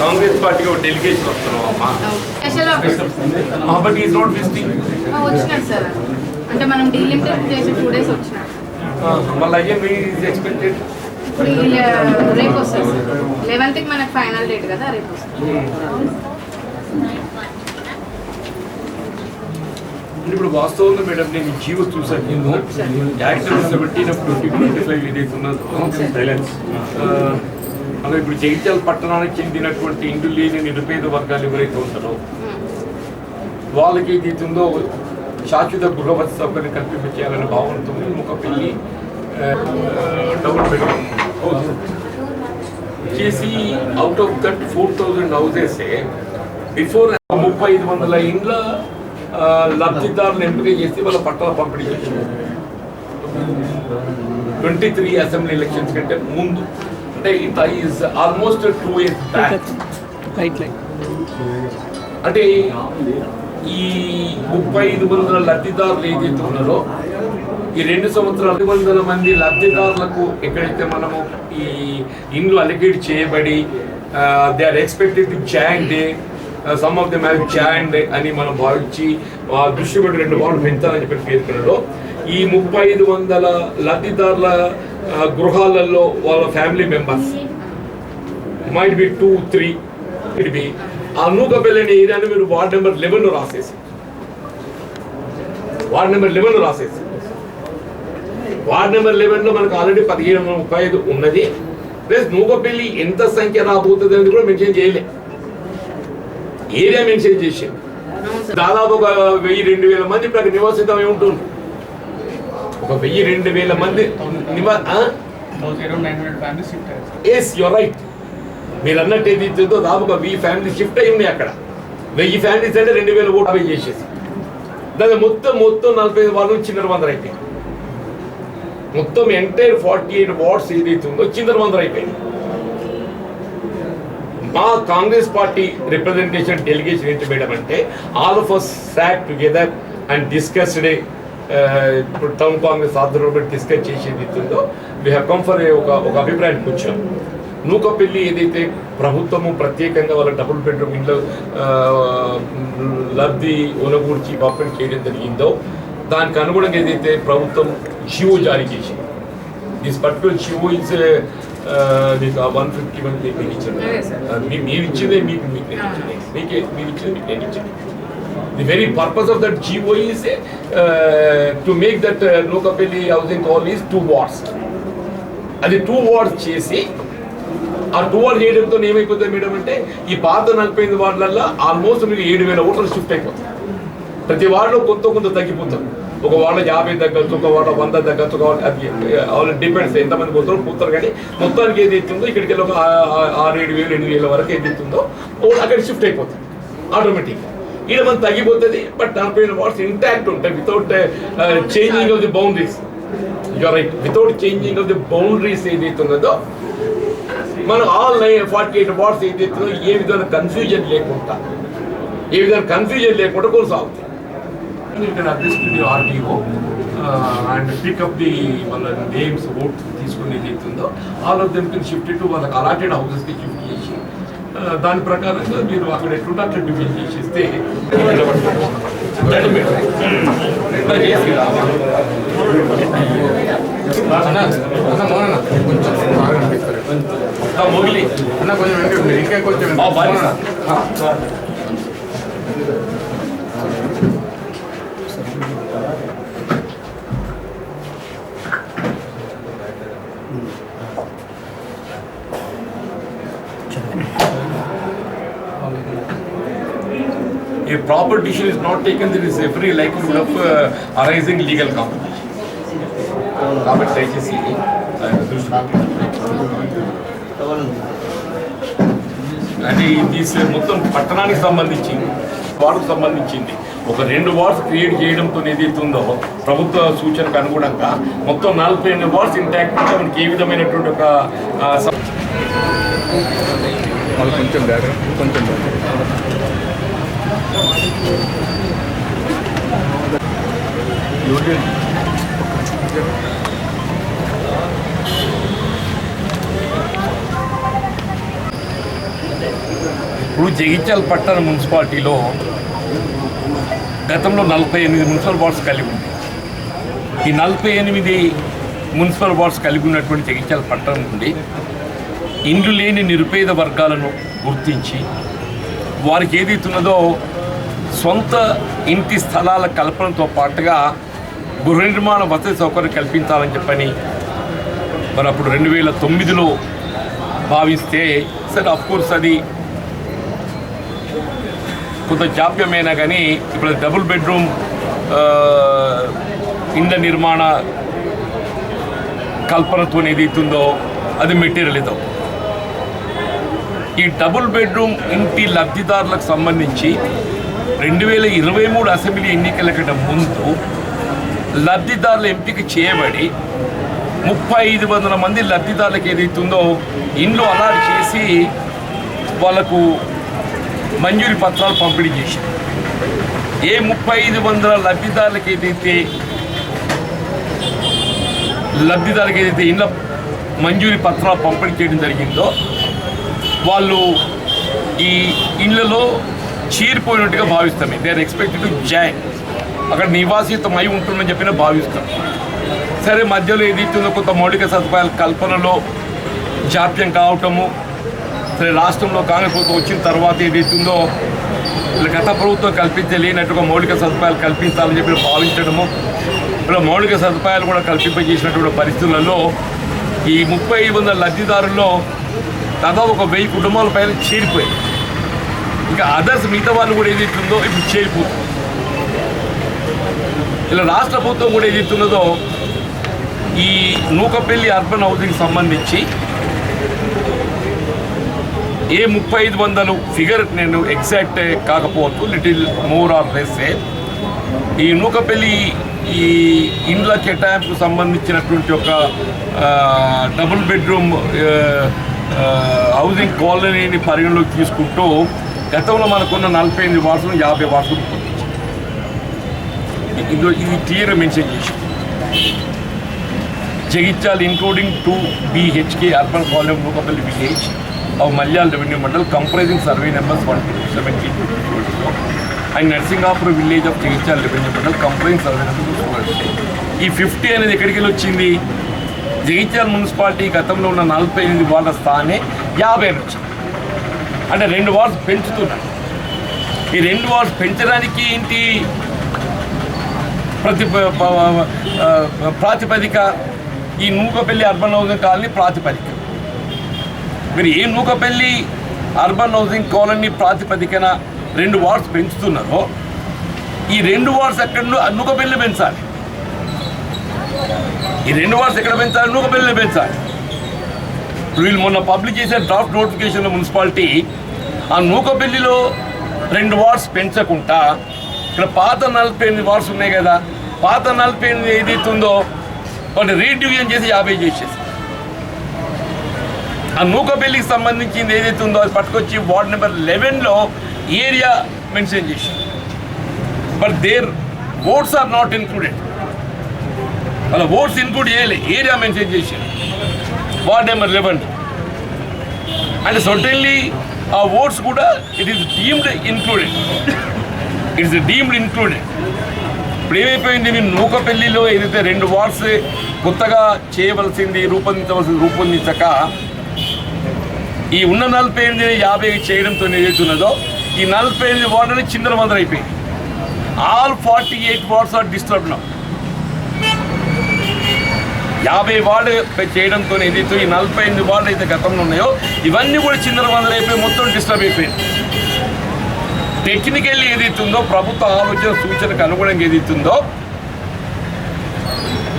కాంగ్రెస్ పార్టీకి ఒక డెలిగేషన్ వస్తున్నాం అమ్మా. Special officer but is not visiting వచ్చినారు సార్. అంటే మనం డీలిమిటెడ్ చేసి టూ డేస్ వచ్చినారు మళ్ళీ అయ్యే మీ ఎక్స్పెక్టెడ్ ఇప్పుడు ఈ లే- రేపు వస్తారు సార్ లెవెన్త్కి మనకి ఫైనల్ డేట్ కదా రేపు వస్తారు ఇప్పుడు వాస్తవంగా మేడం నేను జీవో చూసాను నేను seventeen of twenty twenty five ఏదైతే ఉన్నదో. సైలెన్స్ అలా ఇప్పుడు జగిత్యాల పట్టణానికి చెందినటువంటి ఇంటి లేని నిరుపేద వర్గాలు ఎవరైతే ఉంటారో వాళ్ళకి ఏదైతుందో శాశ్వత గృహవతి సౌకర్యం కల్పించేయాలనే భావనతో ఒక పెళ్ళి డబుల్ బెడ్రూమ్ హౌస్ చేసి out of that four thousand houses before ముప్పై ఐదు వందల ఇండ్ల లబ్ధిదారులు ఎంపిక చేసి వాళ్ళ పట్టాల పంపిణీ చేసి ట్వంటీ త్రీ అసెంబ్లీ ఎలక్షన్స్ కంటే ముందు. అంటే it is almost two years back right అంటే ఈ ముప్పై ఐదు వందల లబ్ధిదారులు ఏదైతే ఉన్నారో ఈ రెండు సంవత్సరాలు ఐదు వందల మంది లబ్ధిదారులకు ఎక్కడైతే మనము ఈ ఇండ్లు అలికేట్ చేయబడి they are expected to join they some of them have join అని మనం భావించి దృష్టి పెట్టి రెండు వార్డు పెంచాలని చెప్పి పేర్కొనలో ఈ ముప్పై ఐదు వందల లబ్ధిదారుల గృహాలలో వాళ్ళ family members. Might be two three it be ఆ నూకపల్లి అనే ఏరియాని మీరు వార్డ్ నెంబర్ లెవెన్ రాసేసి. వార్డ్ నెంబర్ లెవెన్ రాసేసి. వార్డ్ నెంబర్ లెవెన్లో మనకు ఆల్రెడీ పదిహేను వందల ముప్పై ఐదు ఉన్నది. ప్లస్ నూకపల్లి ఎంత సంఖ్య రాబోతుంది అనేది కూడా మెన్షన్ చేయలే. ఏరియా మెన్షన్ చేసింది. దాదాపు ఒక వెయ్యి రెండు వేల మంది ఇప్పుడు అక్కడ ఉంటుంది ఒక వెయ్యి రెండు వేల మంది ఎస్ యువర్ రైట్ మీరు అన్నట్టు ఏది ఇచ్చిందో దాదాపు వెయ్యి ఫ్యామిలీ షిఫ్ట్ అయి ఉన్నాయి అక్కడ. వెయ్యి ఫ్యామిలీస్ అంటే రెండు వేల ఓటు అవి చేసేసి. దాని మొత్తం మొత్తం నలభై ఐదు వాళ్ళు చిల్లర వందలు అయిపోయింది మొత్తం ఎంటైర్ ఫార్టీ ఎయిట్ వార్డ్స్ ఏదైతే ఉందో చిల్లర వందలు అయిపోయింది మా కాంగ్రెస్ పార్టీ రిప్రజెంటేషన్ డెలిగేషన్ ఏంటి మేడం అంటే all of us sat together and discussed ఇప్పుడు టౌన్ కాంగ్రెస్ ఆధ్వర్యంలో డిస్కస్ చేసేది ఉందో వీ హ్యావ్ కమ్ ఫర్ ఒక ఒక అభిప్రాయానికి వచ్చాం. నూకపల్లి ఏదైతే ప్రభుత్వము ప్రత్యేకంగా వాళ్ళ డబుల్ బెడ్రూమ్ ఇంట్లో లబ్ధి ఉనగూర్చి పంపిణీ చేయడం జరిగిందో దానికి అనుగుణంగా ఏదైతే ప్రభుత్వం జియో జారీ చేసింది దిస్ పర్టికులర్ జియో ఇస్ మీకు వన్ ఫిఫ్టీ వన్ మీకు ఇచ్చింది మీరు ఇచ్చిందే మీకు మీకు నేను ఇచ్చింది. మీకే మీరు ఇచ్చింది మీకు నేను ఇచ్చింది. The very purpose of that uh, to to make that Lokapelli housing call is two wards. అది టూ వార్డ్స్ చేసి ఆ టూ వార్డ్ చేయడంతో ఏమైపోతుంది మేడం అంటే ఈ పాత నలభై ఐదు వార్డులలో ఆల్మోస్ట్ మీకు ఏడు వేల ఓటర్లు షిఫ్ట్ అయిపోతుంది. ప్రతి వార్డులో కొంత కొంత తగ్గిపోతారు ఒక వార్డులో యాభై తగ్గచ్చు ఒక వార్డులో వంద తగ్గచ్చు అది వాళ్ళు డిపెండ్స్ ఎంతమంది పోతారో పోతారు. కానీ మొత్తానికి ఏది ఎత్తుందో ఇక్కడికి వెళ్ళి ఒక ఆరు ఏడు వేలు ఎనిమిది వేల వరకు ఏది ఎత్తుందో అక్కడ షిఫ్ట్ అయిపోతుంది. ఆటోమేటిక్ ఇక్కడ మనం తగ్గిపోతుంది బట్ నలభై ఐదు వార్డ్స్ ఇంటాక్ట్ ఉంటాయి. Without changing of the boundaries you are right without changing of the boundaries ఏదైతే ఉన్నదో మనం all nine forty eight wards ఏదైతే ఏ విధమైన కన్ఫ్యూజన్ లేకుండా ఏ విధంగా కన్ఫ్యూజన్ లేకుండా కొనసాగుతుంది you can adjust the RDO and pick up the వాళ్ళ నేమ్స్ ఓట్ తీసుకునేది ఏదైతే ఉందో all of them can shift to వాళ్ళకి అలాటెడ్ హౌసెస్కి షిఫ్ట్ దాని ప్రకారంగా మీరు అక్కడ ఎట్లుంటే అట్లా డివిజన్ చేసి అన్న అన్న కొంచెం. ఇంకా కొంచెం ఆ, బాగా మోహన్ అన్న. ఆ. A proper decision is not taken, there is every likelihood of uh, arising legal competition. కాబట్టి దయచేసి ఆ, దృష్టి పెట్టండి. అంటే దిస్ మొత్తం పట్టణానికి సంబంధించింది వార్డుకు సంబంధించింది ఒక రెండు వార్డ్స్ క్రియేట్ చేయడంతో ఏదైతే ఉందో ప్రభుత్వ సూచనకు అనుగుణంగా మొత్తం నలభై ఎనిమిది వార్డ్స్ ఇంటాక్ట్ ఉంటే మనకి ఏ విధమైనటువంటి ఒక కొంచెం కొంచెం ఇప్పుడు జగిత్యాల పట్టణ మున్సిపాలిటీలో గతంలో నలభై ఎనిమిది మున్సిపల్ వార్డ్స్ కలిగి ఉంది. ఈ నలభై ఎనిమిది మున్సిపల్ వార్డ్స్ కలిగి ఉన్నటువంటి జగిత్యాల పట్టణం నుండి ఇండ్లు లేని నిరుపేద వర్గాలను గుర్తించి వారికి ఏదైతున్నదో సొంత ఇంటి స్థలాల కల్పనతో పాటుగా గృహ నిర్మాణ వసతి సౌకర్యం కల్పించాలని చెప్పని మరి అప్పుడు రెండు వేల తొమ్మిదిలో భావిస్తే సరే అఫ్కోర్స్ అది కొంత జాప్యమైనా కానీ ఇప్పుడు డబుల్ బెడ్రూమ్ ఇండ ఇండ్ల నిర్మాణ కల్పనతో ఏదైతుందో అది మెటీరియల్ ఈ డబుల్ బెడ్రూమ్ ఇంటి లబ్ధిదారులకు సంబంధించి రెండు వేల ఇరవై మూడు అసెంబ్లీ ఎన్నికల కంటే ముందు లబ్ధిదారుల ఎంపిక చేయబడి ముప్పై ఐదు వందల మంది లబ్ధిదారులకు ఏదైతుందో ఇండ్లు అలాట్ చేసి వాళ్ళకు మంజూరి పత్రాలు పంపిణీ చేశారు. ఏ ముప్పై ఐదు వందల లబ్ధిదారులకు ఏదైతే లబ్ధిదారులకు ఏదైతే ఇండ్ల మంజూరి పత్రాలు పంపిణీ చేయడం జరిగిందో వాళ్ళు ఈ ఇళ్ళలో చీరిపోయినట్టుగా భావిస్తాం. They are expected to join అక్కడ నివాసితమై ఉంటుందని చెప్పిన భావిస్తాం. సరే మధ్యలో ఏదైతుందో కొంత మౌలిక సదుపాయాల కల్పనలో జాప్యం కావటము సరే రాష్ట్రంలో కాంగ్రెస్ ప్రభుత్వం వచ్చిన తర్వాత ఏదైతుందో గత ప్రభుత్వం కల్పించలేనట్టుగా మౌలిక సదుపాయాలు కల్పించాలని చెప్పి భావించడము ఇలా మౌలిక సదుపాయాలు కూడా కల్పింపజేసినటువంటి పరిస్థితులలో ఈ ముప్పై ఐదు వందల లబ్ధిదారుల్లో దాదాపు ఒక వెయ్యి కుటుంబాల పైన చీరిపోయాయి. ఇంకా అదర్స్ మిగతా వాళ్ళు కూడా ఏదైతుందో ఇప్పుడు చేరిపోతుంది ఇలా రాష్ట్ర ప్రభుత్వం కూడా ఏది ఇస్తున్నదో ఈ నూకపల్లి అర్బన్ హౌసింగ్ సంబంధించి ఏ ముప్పై ఐదు వందలు ఫిగర్ నేను ఎగ్జాక్ట్ కాకపోవచ్చు లిటిల్ మోర్ ఆర్ లెస్. ఈ నూకపల్లి ఈ ఇండ్ల కేటాయింపుకు సంబంధించినటువంటి ఒక డబుల్ బెడ్రూమ్ హౌసింగ్ కాలనీని పరిగణలోకి తీసుకుంటూ గతంలో మనకున్న నలభై ఎనిమిది వాసులు యాభై వాసులు ఇందులో ఇది క్లియర్ మెన్షన్ చేసి. Jagtial including two BHK urban colony Mukapalli village ఆ Mallial revenue mandal comprising survey numbers one two seventy టూలో and Narsingapura village of Jagtial revenue mandal comprising survey numbers ఈ ఫిఫ్టీ అనేది ఎక్కడికి వెళ్ళి వచ్చింది? జగిత్యాల మున్సిపాలిటీ గతంలో ఉన్న నలభై ఎనిమిది వాళ్ళ స్థానే యాభై వచ్చింది అంటే రెండు వార్స్ పెంచుతున్నారు ఈ రెండు వార్స్ పెంచడానికి ఏంటి? ప్రతి ప్రాతిపదిక ఈ నూకపల్లి అర్బన్ హౌసింగ్ కాలనీ ప్రాతిపదిక. మీరు ఏ నూకపల్లి అర్బన్ హౌసింగ్ కాలనీ ప్రాతిపదికన రెండు వార్డ్స్ పెంచుతున్నారో ఈ రెండు వార్డ్స్ ఎక్కడ నూకపల్లి పెంచాలి. ఈ రెండు వార్డ్స్ ఎక్కడ పెంచాలి? నూకపల్లిని పెంచాలి. వీళ్ళు మొన్న పబ్లిక్ చేసిన డ్రాఫ్ట్ నోటిఫికేషన్ మున్సిపాలిటీ ఆ నూకబెల్లిలో రెండు వార్డ్స్ పెంచకుండా ఇక్కడ పాత నలభై ఎనిమిది వార్డ్స్ ఉన్నాయి కదా పాత నలభై ఎనిమిది ఏదైతే ఉందో వాటిని రీడివిజన్ చేసి యాభై చేసేసి. ఆ నూకబెల్లికి సంబంధించింది ఏదైతే ఉందో అది పట్టుకొచ్చి వార్డ్ నెంబర్ లెవెన్లో ఏరియా మెన్షన్ చేసి but their votes are not included. వాళ్ళ ఓట్స్ ఇన్క్లూడ్ చేయలే ఏరియా మెన్షన్ చేశారు. Ward number eleven and certainly ఆ ఓట్స్ కూడా it is deemed included it's deemed included ఇప్పుడు ఏమైపోయింది? మీ నూకపల్లిలో ఏదైతే రెండు వార్డ్స్ కొత్తగా చేయవలసింది రూపొందించవలసింది రూపొందించక ఈ ఉన్న నలభై ఎనిమిది యాభై చేయడంతో ఏదైతున్నదో ఈ నలభై ఎనిమిది వార్డు అనేది చిందరమందరైపోయింది అయిపోయింది all forty eight wards are disturb now యాభై వార్డు చేయడంతో ఏదైతే ఈ నలభై ఎనిమిది వార్డులు అయితే గతంలో ఉన్నాయో ఇవన్నీ కూడా చిందర వందలు అయిపోయి మొత్తం డిస్టర్బ్ అయిపోయింది. టెక్నికల్లీ ఏదైతే ఉందో ప్రభుత్వ ఆలోచన సూచనకు అనుగుణంగా ఏదైతే ఉందో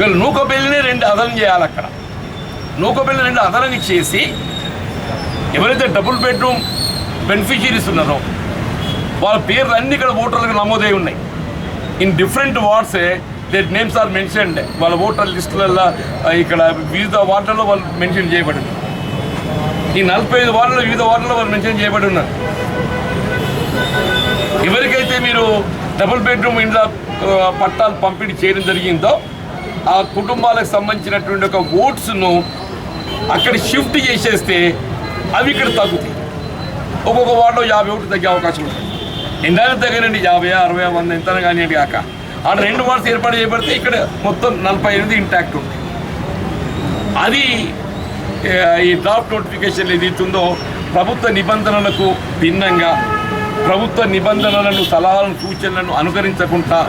వీళ్ళు నూకబెల్లిని రెండు అదనం చేయాలి అక్కడ. నూకబెల్లి రెండు అదనం చేసి ఎవరైతే డబుల్ బెడ్రూమ్ బెనిఫిషియరీస్ ఉన్నారో వాళ్ళ పేర్లు అన్ని ఇక్కడ ఓటర్లకు నమోదై ఉన్నాయి. In different wards that names are mentioned వాళ్ళ ఓటర్ లిస్టులలో ఇక్కడ వివిధ వార్డులలో వాళ్ళు మెన్షన్ చేయబడి ఈ నలభై ఐదు వార్డులో వివిధ వార్డులలో వాళ్ళు మెన్షన్ చేయబడి ఉన్నారు ఎవరికైతే మీరు డబుల్ బెడ్రూమ్ ఇండ్ల పట్టాలు పంపిణీ చేయడం జరిగిందో ఆ కుటుంబాలకు సంబంధించినటువంటి ఒక ఓట్స్ను అక్కడ షిఫ్ట్ చేసేస్తే అవి ఇక్కడ తగ్గుతాయి. ఒక్కొక్క వార్డులో యాభై ఓట్లు తగ్గే అవకాశం ఉంటుంది. ఎండాలి తగ్గనండి యాభై అరవై వంద ఎంత కానివ్వండి కాక. ఆడ రెండు వార్డ్స్ ఏర్పాటు చేయబడితే ఇక్కడ మొత్తం నలభై ఎనిమిది ఇంటాక్ట్ ఉంటాయి. అది ఈ డ్రాఫ్ట్ నోటిఫికేషన్ ఏదైతుందో ప్రభుత్వ నిబంధనలకు భిన్నంగా ప్రభుత్వ నిబంధనలను సలహాలను సూచనలను అనుకరించకుండా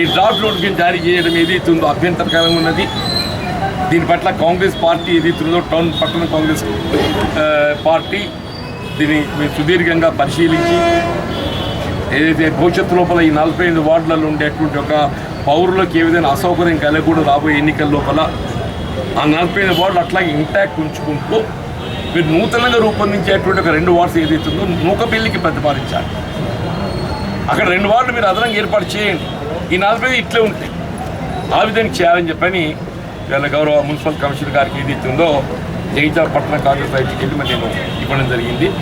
ఈ డ్రాఫ్ట్ నోటిఫికేషన్ జారీ చేయడం ఏదైతుందో అభ్యంతరకరంగా ఉన్నది. దీని పట్ల కాంగ్రెస్ పార్టీ ఏదైతుందో టౌన్ పట్టణ కాంగ్రెస్ పార్టీ దీన్ని సుదీర్ఘంగా పరిశీలించి ఏదైతే భవిష్యత్తు లోపల ఈ నలభై ఐదు వార్డులలో ఉండేటువంటి ఒక పౌరులకు ఏ విధంగా అసౌకర్యం కలగకూడదు రాబోయే ఎన్నికల లోపల. ఆ నలభై ఐదు వార్డులు అట్లాగే ఇంటాక్ట్ ఉంచుకుంటూ మీరు నూతనంగా రూపొందించేటువంటి ఒక రెండు వార్డ్స్ ఏదైతుందో నూకపల్లికి ప్రతిపాదించాలి. అక్కడ రెండు వార్డులు మీరు అదనంగా ఏర్పాటు చేయండి. ఈ నలభై ఐదు ఇట్లే ఉంటాయి ఆ విధంగా చేయాలని చెప్పని వీళ్ళ గౌరవ మున్సిపల్ కమిషనర్ గారికి ఏదైతుందో జగిత్యాల పట్టణ కాంగ్రెస్ రైతుకి వెళ్ళి మరి నేను ఇవ్వడం జరిగింది.